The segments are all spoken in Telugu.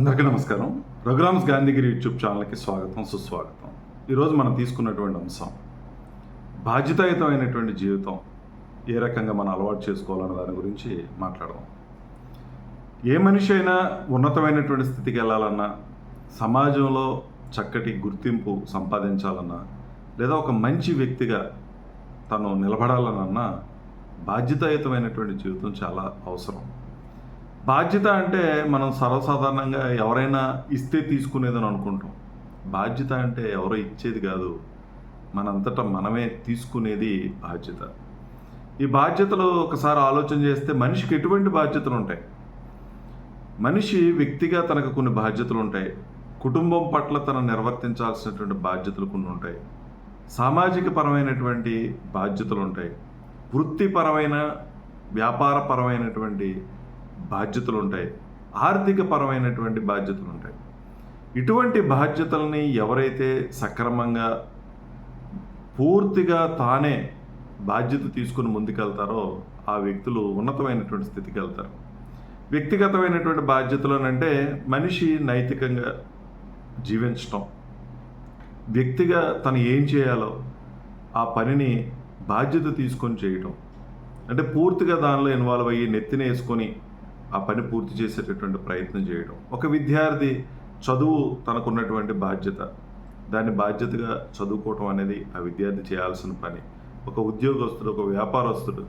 అందరికీ నమస్కారం. రఘురామ్స్ గాంధీగిరి యూట్యూబ్ ఛానల్కి స్వాగతం సుస్వాగతం. ఈరోజు మనం తీసుకున్నటువంటి అంశం బాధ్యతాయుతమైనటువంటి జీవితం ఏ రకంగా మనం అలవాటు చేసుకోవాలన్న దాని గురించి మాట్లాడదాం. ఏ మనిషి అయినా ఉన్నతమైనటువంటి స్థితికి వెళ్ళాలన్నా సమాజంలో చక్కటి గుర్తింపు సంపాదించాలన్నా లేదా ఒక మంచి వ్యక్తిగా తను నిలబడాలన్నా బాధ్యతాయుతమైనటువంటి జీవితం చాలా అవసరం. బాధ్యత అంటే మనం సర్వసాధారణంగా ఎవరైనా ఇస్తే తీసుకునేదని అనుకుంటాం. బాధ్యత అంటే ఎవరో ఇచ్చేది కాదు. మనంతటా మనమే తీసుకునేది బాధ్యత. ఈ బాధ్యతలు ఒకసారి ఆలోచన చేస్తే మనిషికి ఎటువంటి బాధ్యతలు ఉంటాయి? మనిషి వ్యక్తిగా తనకు కొన్ని బాధ్యతలు ఉంటాయి. కుటుంబం పట్ల తను నిర్వర్తించాల్సినటువంటి బాధ్యతలు కొన్ని ఉంటాయి. సామాజిక పరమైనటువంటి బాధ్యతలు ఉంటాయి. వృత్తిపరమైన వ్యాపారపరమైనటువంటి బాధ్యతలు ఉంటాయి ఆర్థిక పరమైనటువంటి బాధ్యతలు ఉంటాయి ఇటువంటి బాధ్యతల్ని ఎవరైతే సక్రమంగా పూర్తిగా తానే బాధ్యత తీసుకుని ముందుకెళ్తారో ఆ వ్యక్తులు ఉన్నతమైనటువంటి స్థితికి వెళ్తారు వ్యక్తిగతమైనటువంటి బాధ్యతలు అంటే మనిషి నైతికంగా జీవించటం. వ్యక్తిగా తను ఏం చేయాలో ఆ పనిని బాధ్యత తీసుకొని చేయటం. అంటే పూర్తిగా దానిలో ఇన్వాల్వ్ అయ్యి నెత్తిన వేసుకొని ఆ పని పూర్తి చేసేటటువంటి ప్రయత్నం చేయడం. ఒక విద్యార్థి చదువు తనకున్నటువంటి బాధ్యత దాన్ని బాధ్యతగా చదువుకోవటం అనేది ఆ విద్యార్థి చేయాల్సిన పని. ఒక ఉద్యోగస్తుడు ఒక వ్యాపారస్తుడు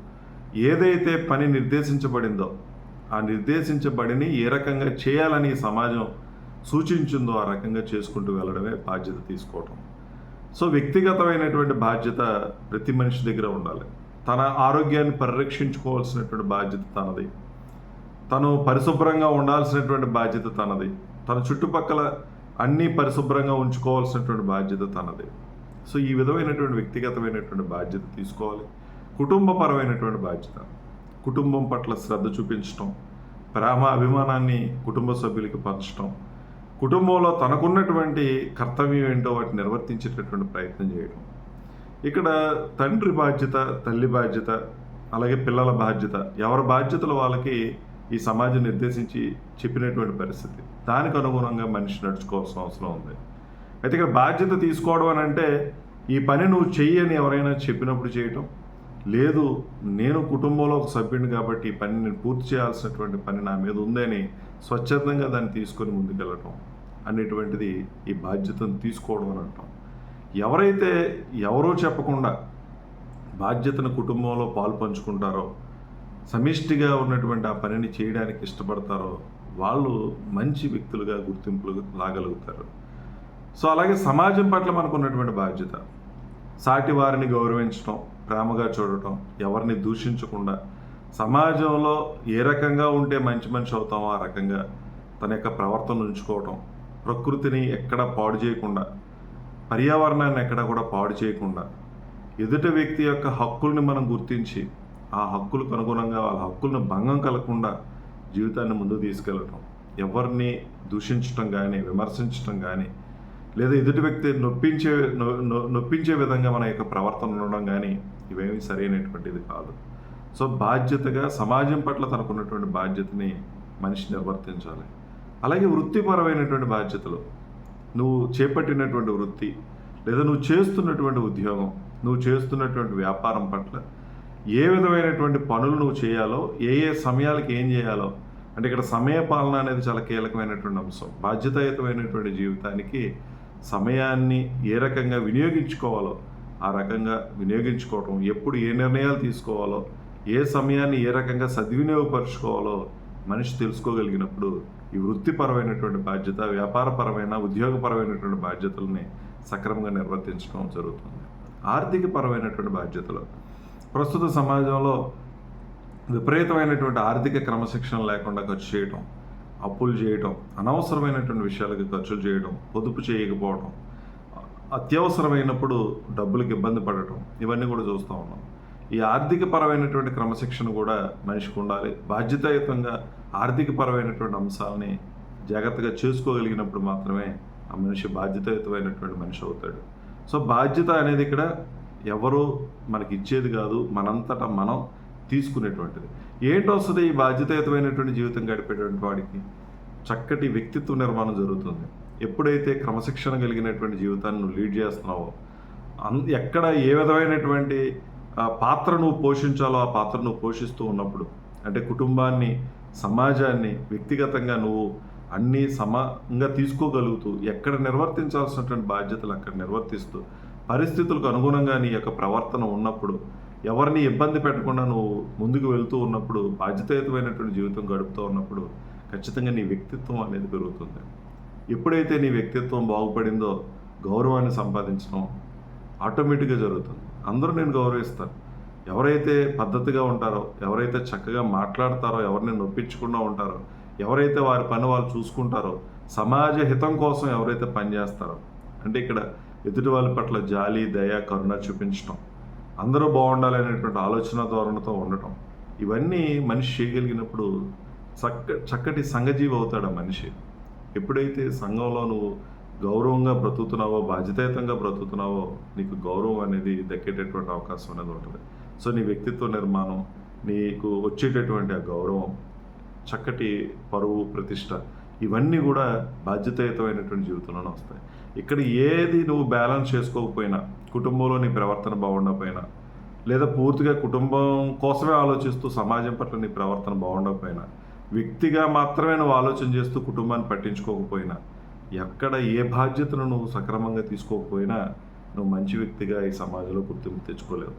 ఏదైతే పని నిర్దేశించబడిందో ఆ నిర్దేశించబడిని ఏ రకంగా చేయాలని సమాజం సూచించిందో ఆ రకంగా చేసుకుంటూ వెళ్ళడమే బాధ్యత తీసుకోవటం. సో వ్యక్తిగతమైనటువంటి బాధ్యత ప్రతి మనిషి దగ్గర ఉండాలి. తన ఆరోగ్యాన్ని పరిరక్షించుకోవాల్సినటువంటి బాధ్యత తనది. తను పరిశుభ్రంగా ఉండాల్సినటువంటి బాధ్యత తనది. తన చుట్టుపక్కల అన్నీ పరిశుభ్రంగా ఉంచుకోవాల్సినటువంటి బాధ్యత తనది. సో ఈ విధమైనటువంటి వ్యక్తిగతమైనటువంటి బాధ్యత తీసుకోవాలి. కుటుంబపరమైనటువంటి బాధ్యత. కుటుంబం పట్ల శ్రద్ధ చూపించటం ప్రేమ అభిమానాన్ని కుటుంబ సభ్యులకి పంచటం కుటుంబంలో తనకున్నటువంటి కర్తవ్యం ఏంటో వాటిని నిర్వర్తించేటటువంటి ప్రయత్నం చేయడం ఇక్కడ తండ్రి బాధ్యత తల్లి బాధ్యత అలాగే పిల్లల బాధ్యత ఎవరి బాధ్యతలు వాళ్ళకి ఈ సమాజం నిర్దేశించి చెప్పినటువంటి పరిస్థితి. దానికి అనుగుణంగా మనిషి నడుచుకోవాల్సిన అవసరం ఉంది. అయితే ఇక్కడ బాధ్యత తీసుకోవడం అని అంటే ఈ పని నువ్వు చెయ్యి అని ఎవరైనా చెప్పినప్పుడు చేయటం. లేదు నేను కుటుంబంలో ఒక సభ్యుడిని కాబట్టి ఈ పని నేను పూర్తి చేయాల్సినటువంటి పని నా మీద ఉందని స్వచ్ఛందంగా దాన్ని తీసుకొని ముందుకెళ్ళటం అనేటువంటిది ఈ బాధ్యతను తీసుకోవడం అని అంటాం. ఎవరైతే ఎవరో చెప్పకుండా బాధ్యతను కుటుంబంలో పాలు పంచుకుంటారో సమిష్టిగా ఉన్నటువంటి ఆ పనిని చేయడానికి ఇష్టపడతారో వాళ్ళు మంచి వ్యక్తులుగా గుర్తింపులు లాగలుగుతారు సో అలాగే సమాజం పట్ల మనకు ఉన్నటువంటి బాధ్యత. సాటి వారిని గౌరవించడం ప్రేమగా చూడటం ఎవరిని దూషించకుండా సమాజంలో ఏ రకంగా ఉంటే మంచి మనిషి అవుతామో ఆ రకంగా తన యొక్క ప్రవర్తన ఉంచుకోవటం ప్రకృతిని ఎక్కడ పాడు చేయకుండా పర్యావరణాన్ని ఎక్కడ కూడా పాడు చేయకుండా ఎదుటి వ్యక్తి యొక్క హక్కుల్ని మనం గుర్తించి ఆ హక్కులకు అనుగుణంగా వాళ్ళ హక్కులను భంగం కలగకుండా జీవితాన్ని ముందుకు తీసుకెళ్ళటం. ఎవరిని దూషించటం కానీ విమర్శించటం కానీ లేదా ఎదుటి వ్యక్తి నొప్పించే నొప్పించే విధంగా మన యొక్క ప్రవర్తన ఉండడం కానీ ఇవేమీ సరైనటువంటిది కాదు. సో బాధ్యతగా సమాజం పట్ల తనకున్నటువంటి బాధ్యతని మనిషి నిర్వర్తించాలి. అలాగే వృత్తిపరమైనటువంటి బాధ్యతలు. నువ్వు చేపట్టినటువంటి వృత్తి లేదా నువ్వు చేస్తున్నటువంటి ఉద్యోగం నువ్వు చేస్తున్నటువంటి వ్యాపారం పట్ల ఏ విధమైనటువంటి పనులు నువ్వు చేయాలో ఏ ఏ సమయాలకి ఏం చేయాలో అంటే ఇక్కడ సమయ పాలన అనేది చాలా కీలకమైనటువంటి అంశం. బాధ్యతాయుతమైనటువంటి జీవితానికి సమయాన్ని ఏ రకంగా వినియోగించుకోవాలో ఆ రకంగా వినియోగించుకోవటం ఎప్పుడు ఏ నిర్ణయాలు తీసుకోవాలో ఏ సమయాన్ని ఏ రకంగా సద్వినియోగపరుచుకోవాలో మనిషి తెలుసుకోగలిగినప్పుడు ఈ వృత్తిపరమైనటువంటి బాధ్యత వ్యాపారపరమైన ఉద్యోగపరమైనటువంటి బాధ్యతల్ని సక్రమంగా నిర్వర్తించడం జరుగుతుంది. ఆర్థిక పరమైనటువంటి బాధ్యతలు. ప్రస్తుత సమాజంలో విపరీతమైనటువంటి ఆర్థిక క్రమశిక్షణ లేకుండా ఖర్చు చేయటం అప్పులు చేయటం అనవసరమైనటువంటి విషయాలకు ఖర్చులు చేయడం పొదుపు చేయకపోవడం అత్యవసరమైనప్పుడు డబ్బులకు ఇబ్బంది పడటం ఇవన్నీ కూడా చూస్తూ ఉన్నాం. ఈ ఆర్థిక పరమైనటువంటి క్రమశిక్షణ కూడా మనిషికి ఉండాలి. బాధ్యతాయుతంగా ఆర్థిక పరమైనటువంటి అంశాలని జాగ్రత్తగా చేసుకోగలిగినప్పుడు మాత్రమే ఆ మనిషి బాధ్యతాయుతమైనటువంటి మనిషి అవుతాడు. సో బాధ్యత అనేది ఇక్కడ ఎవరో మనకి ఇచ్చేది కాదు మనంతటా మనం తీసుకునేటువంటిది. ఏంటి వస్తుంది ఈ బాధ్యతాయుతమైనటువంటి జీవితం గడిపేటువంటి వాడికి చక్కటి వ్యక్తిత్వ నిర్మాణం జరుగుతుంది. ఎప్పుడైతే క్రమశిక్షణ కలిగినటువంటి జీవితాన్ని నువ్వు లీడ్ చేస్తున్నావో అన్ ఎక్కడ ఏ విధమైనటువంటి ఆ, పాత్ర నువ్వు పోషించాలో ఆ పాత్ర నువ్వు పోషిస్తూ ఉన్నప్పుడు అంటే కుటుంబాన్ని సమాజాన్ని వ్యక్తిగతంగా నువ్వు అన్నీ సమంగా తీసుకోగలుగుతూ ఎక్కడ నిర్వర్తించాల్సినటువంటి బాధ్యతలు అక్కడ నిర్వర్తిస్తూ పరిస్థితులకు అనుగుణంగా నీ యొక్క ప్రవర్తన ఉన్నప్పుడు ఎవరిని ఇబ్బంది పెట్టకుండా నువ్వు ముందుకు వెళ్తూ ఉన్నప్పుడు బాధ్యతాయుతమైనటువంటి జీవితం గడుపుతూ ఉన్నప్పుడు ఖచ్చితంగా నీ వ్యక్తిత్వం అనేది పెరుగుతుంది. ఎప్పుడైతే నీ వ్యక్తిత్వం బాగుపడిందో గౌరవాన్ని సంపాదించడం ఆటోమేటిక్గా జరుగుతుంది. అందరూ నేను గౌరవిస్తాను. ఎవరైతే పద్ధతిగా ఉంటారో ఎవరైతే చక్కగా మాట్లాడతారో ఎవరిని నొప్పించకుండా ఉంటారో ఎవరైతే వారి పని వాళ్ళు చూసుకుంటారో సమాజ హితం కోసం ఎవరైతే పనిచేస్తారో అంటే ఇక్కడ ఎదుటి వాళ్ళ పట్ల జాలి దయ కరుణ చూపించటం. అందరూ బాగుండాలి అనేటువంటి ఆలోచన ధోరణితో ఉండటం. ఇవన్నీ మనిషి చేయగలిగినప్పుడు చక్క చక్కటి సంఘజీవి అవుతాడు ఆ మనిషి. ఎప్పుడైతే సంఘంలో నువ్వు గౌరవంగా బ్రతుకుతున్నావో బాధ్యతాయుతంగా బ్రతుకుతున్నావో నీకు గౌరవం అనేది దక్కేటటువంటి అవకాశం అనేది ఉంటుంది. సో నీ వ్యక్తిత్వ నిర్మాణం నీకు వచ్చేటటువంటి ఆ గౌరవం చక్కటి పరువు ప్రతిష్ట ఇవన్నీ కూడా బాధ్యతాయుతమైనటువంటి జీవితంలోనే వస్తాయి. ఇక్కడ ఏది నువ్వు బ్యాలెన్స్ చేసుకోకపోయినా కుటుంబంలో నీ ప్రవర్తన బాగుండకపోయినా లేదా పూర్తిగా కుటుంబం కోసమే ఆలోచిస్తూ సమాజం పట్ల నీ ప్రవర్తన బాగుండకపోయినా వ్యక్తిగా మాత్రమే నువ్వు ఆలోచన చేస్తూ కుటుంబాన్ని పట్టించుకోకపోయినా ఎక్కడ ఏ బాధ్యతను నువ్వు సక్రమంగా తీసుకోకపోయినా నువ్వు మంచి వ్యక్తిగా ఈ సమాజంలో గుర్తింపు తెచ్చుకోలేవు.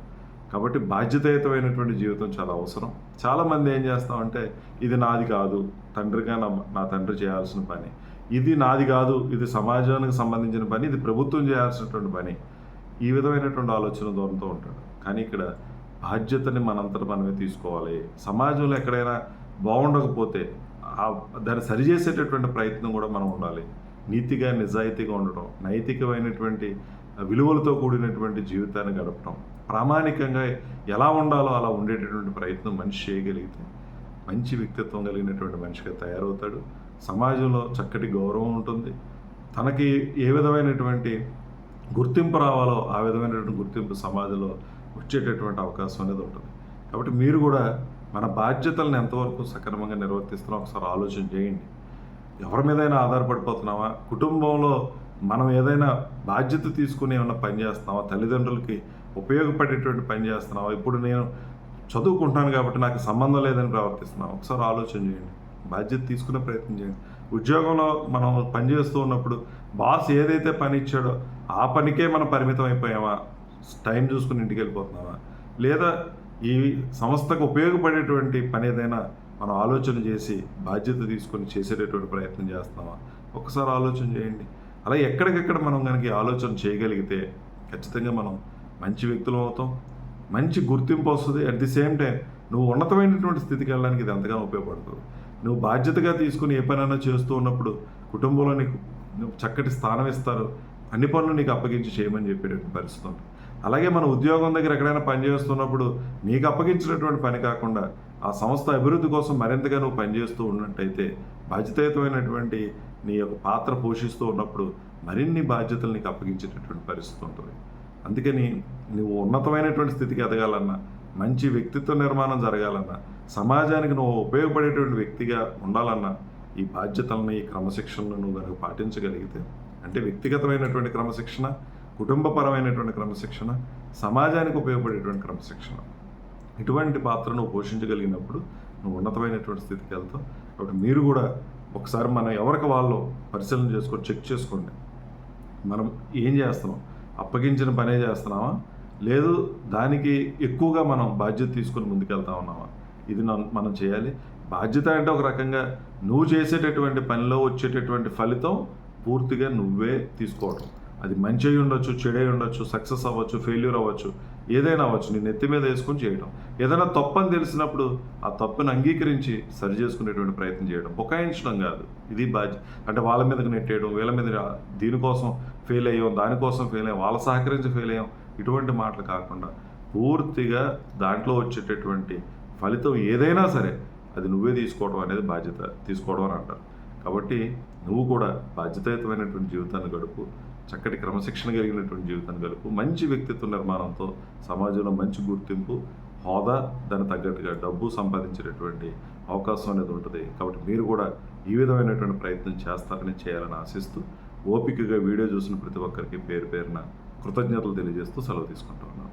కాబట్టి బాధ్యతాయుతమైనటువంటి జీవితం చాలా అవసరం. చాలామంది ఏం చేస్తామంటే ఇది నాది కాదు తండ్రిగా నా నా తండ్రి చేయాల్సిన పని. ఇది నాది కాదు ఇది సమాజానికి సంబంధించిన పని ఇది ప్రభుత్వం చేయాల్సినటువంటి పని. ఈ విధమైనటువంటి ఆలోచన దూరంతో ఉంటాడు కానీ ఇక్కడ బాధ్యతని మనంతట మనమే తీసుకోవాలి. సమాజంలో ఎక్కడైనా బాగుండకపోతే దాన్ని సరిచేసేటటువంటి ప్రయత్నం కూడా మనం ఉండాలి. నీతిగా నిజాయితీగా ఉండటం నైతికమైనటువంటి విలువలతో కూడినటువంటి జీవితాన్ని గడపటం. ప్రామాణికంగా ఎలా ఉండాలో అలా ఉండేటటువంటి ప్రయత్నం మనిషి చేయగలిగితే మంచి వ్యక్తిత్వం కలిగినటువంటి మనిషిగా తయారవుతాడు. సమాజంలో చక్కటి గౌరవం ఉంటుంది. తనకి ఏ విధమైనటువంటి గుర్తింపు రావాలో ఆ విధమైనటువంటి గుర్తింపు సమాజంలో వచ్చేటటువంటి అవకాశం అనేది ఉంటుంది. కాబట్టి మీరు కూడా మన బాధ్యతలను ఎంతవరకు సక్రమంగా నిర్వర్తిస్తున్నాం ఒకసారి ఆలోచన చేయండి. ఎవరి మీదైనా ఆధారపడిపోతున్నావా కుటుంబంలో మనం ఏదైనా బాధ్యత తీసుకుని ఏమైనా పని చేస్తున్నావా? తల్లిదండ్రులకి ఉపయోగపడేటువంటి పని చేస్తున్నావా? ఇప్పుడు నేను చదువుకుంటున్నాను కాబట్టి నాకు సంబంధం లేదని ప్రవర్తిస్తున్నావు? ఒకసారి ఆలోచన చేయండి. బాధ్యత తీసుకునే ప్రయత్నం చేయండి. ఉద్యోగంలో మనం పనిచేస్తూ ఉన్నప్పుడు బాస్ ఏదైతే పని ఇచ్చాడో ఆ పనికే మనం పరిమితం అయిపోయామా? టైం చూసుకుని ఇంటికి వెళ్ళిపోతున్నామా? లేదా ఈ సంస్థకు ఉపయోగపడేటువంటి పని ఏదైనా మనం ఆలోచన చేసి బాధ్యత తీసుకొని చేసేటటువంటి ప్రయత్నం చేస్తున్నామా? ఒకసారి ఆలోచన చేయండి. అలా ఎక్కడికెక్కడ మనం కనుక ఆలోచన చేయగలిగితే ఖచ్చితంగా మనం మంచి వ్యక్తులు అవుతాం మంచి గుర్తింపు వస్తుంది. అట్ ది సేమ్ టైం నువ్వు ఉన్నతమైనటువంటి స్థితికి వెళ్ళడానికి ఇది ఎంతగానో ఉపయోగపడుతుంది. నువ్వు బాధ్యతగా తీసుకుని ఏ పనైనా చేస్తూ ఉన్నప్పుడు కుటుంబంలో నీకు నువ్వు చక్కటి స్థానం ఇస్తారు. అన్ని పనులు నీకు అప్పగించి చేయమని చెప్పేటువంటి పరిస్థితి ఉంది అలాగే మన ఉద్యోగం దగ్గర ఎక్కడైనా పనిచేస్తున్నప్పుడు నీకు అప్పగించినటువంటి పని కాకుండా ఆ సంస్థ అభివృద్ధి కోసం మరింతగా నువ్వు పనిచేస్తూ ఉన్నట్టయితే బాధ్యతాయుతమైనటువంటి నీ యొక్క పాత్ర పోషిస్తూ ఉన్నప్పుడు మరిన్ని బాధ్యతలు నీకు అప్పగించేటటువంటి పరిస్థితి ఉంటుంది. అందుకని నువ్వు ఉన్నతమైనటువంటి స్థితికి ఎదగాలన్నా మంచి వ్యక్తిత్వ నిర్మాణం జరగాలన్నా సమాజానికి నువ్వు ఉపయోగపడేటువంటి వ్యక్తిగా ఉండాలన్నా ఈ బాధ్యతలను ఈ క్రమశిక్షణను నువ్వు కనుక పాటించగలిగితే అంటే వ్యక్తిగతమైనటువంటి క్రమశిక్షణ కుటుంబపరమైనటువంటి క్రమశిక్షణ సమాజానికి ఉపయోగపడేటువంటి క్రమశిక్షణ. ఇటువంటి పాత్రను పోషించగలిగినప్పుడు నువ్వు ఉన్నతమైనటువంటి స్థితికి వెళ్తావు. కాబట్టి మీరు కూడా ఒకసారి మనం ఎవరికి వాళ్ళు పరిశీలన చేసుకొని చెక్ చేసుకోండి. మనం ఏం చేస్తున్నాం? అప్పగించిన పనే చేస్తున్నామా లేదు దానికి ఎక్కువగా మనం బాధ్యత తీసుకొని ముందుకెళ్తా ఉన్నామా ఇది మనం చేయాలి. బాధ్యత అంటే ఒక రకంగా నువ్వు చేసేటటువంటి పనిలో వచ్చేటటువంటి ఫలితం పూర్తిగా నువ్వే తీసుకోవడం అది మంచి అయి ఉండొచ్చు చెడై ఉండొచ్చు సక్సెస్ అవ్వచ్చు ఫెయిల్యూర్ అవ్వచ్చు ఏదైనా అవ్వచ్చు. నేను నెత్తి మీద వేసుకొని చేయడం ఏదైనా తప్పని తెలిసినప్పుడు ఆ తప్పుని అంగీకరించి సరి చేసుకునేటువంటి ప్రయత్నం చేయడం బుకాయించడం కాదు. ఇది బాధ్యత అంటే వాళ్ళ మీదకి నెట్టేయడం వీళ్ళ మీద దీనికోసం ఫెయిల్ అయ్యాం దానికోసం ఫెయిల్ అయ్యాం వాళ్ళ సహకరించి ఫెయిల్ అయ్యాం. ఇటువంటి మాటలు కాకుండా పూర్తిగా దాంట్లో వచ్చేటటువంటి ఫలితం ఏదైనా సరే అది నువ్వే తీసుకోవడం అనేది బాధ్యత తీసుకోవడం అని అంటారు. కాబట్టి నువ్వు కూడా బాధ్యతాయుతమైనటువంటి జీవితాన్ని గడుపు. చక్కటి క్రమశిక్షణ కలిగినటువంటి జీవితాన్ని గడుపు. మంచి వ్యక్తిత్వ నిర్మాణంతో సమాజంలో మంచి గుర్తింపు హోదా దానికి తగ్గట్టుగా డబ్బు సంపాదించేటటువంటి అవకాశం అనేది ఉంటుంది. కాబట్టి మీరు కూడా ఈ విధమైనటువంటి ప్రయత్నం చేస్తారని చేయాలని ఆశిస్తూ ఓపికగా వీడియో చూసిన ప్రతి ఒక్కరికి పేరు పేరున కృతజ్ఞతలు తెలియజేస్తూ సెలవు తీసుకుంటూ ఉన్నాను.